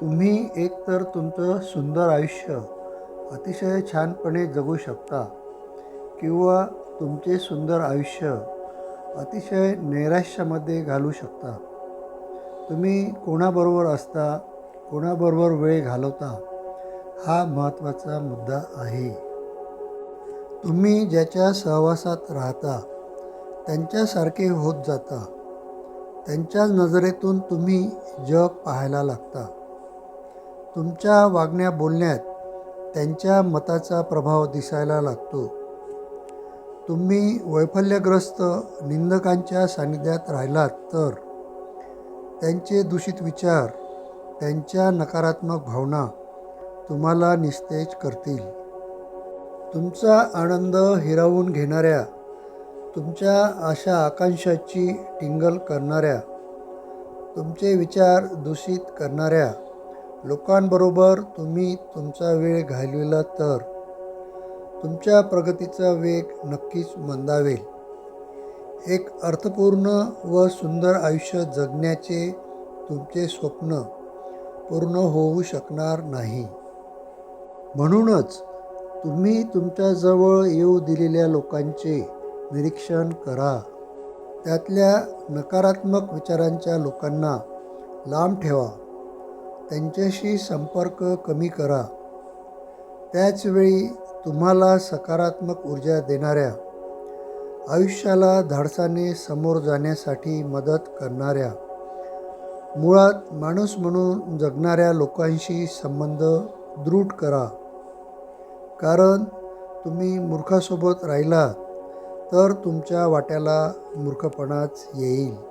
तुम्ही एकतर तुमचं सुंदर आयुष्य अतिशय छानपणे जगू शकता किंवा तुमचे सुंदर आयुष्य अतिशय नैराश्यामध्ये घालू शकता. तुम्ही कोणाबरोबर असता कोणाबरोबर वेळ घालवता हा महत्त्वाचा मुद्दा आहे. तुम्ही ज्याच्या सहवासात राहता त्यांच्यासारखे होत जाता. त्यांच्या नजरेतून तुम्ही जग पाहायला लागता. तुमच्या वागण्या बोलण्यात त्यांच्या मताचा प्रभाव दिसायला लागतो. तुम्ही वैफल्यग्रस्त निंदकांच्या सान्निध्यात राहिलात तर त्यांचे दूषित विचार त्यांच्या नकारात्मक भावना तुम्हाला निस्तेज करतील. तुमचा आनंद हिरावून घेणाऱ्या तुमच्या आशा आकांक्षाची टिंगल करणाऱ्या तुमचे विचार दूषित करणाऱ्या लोकांबरोबर तुम्ही तुमचा वेळ घालविला तर तुमच्या प्रगतीचा वेग नक्कीच मंदावेल. एक अर्थपूर्ण व सुंदर आयुष्य जगण्याचे तुमचे स्वप्न पूर्ण होऊ शकणार नाही. म्हणूनच तुम्ही तुमच्याजवळ येऊ दिलेल्या लोकांचे निरीक्षण करा. त्यातल्या नकारात्मक विचारांच्या लोकांना लांब ठेवा. त्यांच्याशी संपर्क कमी करा. त्याचवेळी तुम्हाला सकारात्मक ऊर्जा देणाऱ्या आयुष्याला धाडसाने समोर जाण्यासाठी मदत करणाऱ्या मुळात माणूस म्हणून जगणाऱ्या लोकांशी संबंध दृढ करा. कारण तुम्ही मूर्खासोबत राहिलात तर तुमच्या वाट्याला मूर्खपणाच येईल.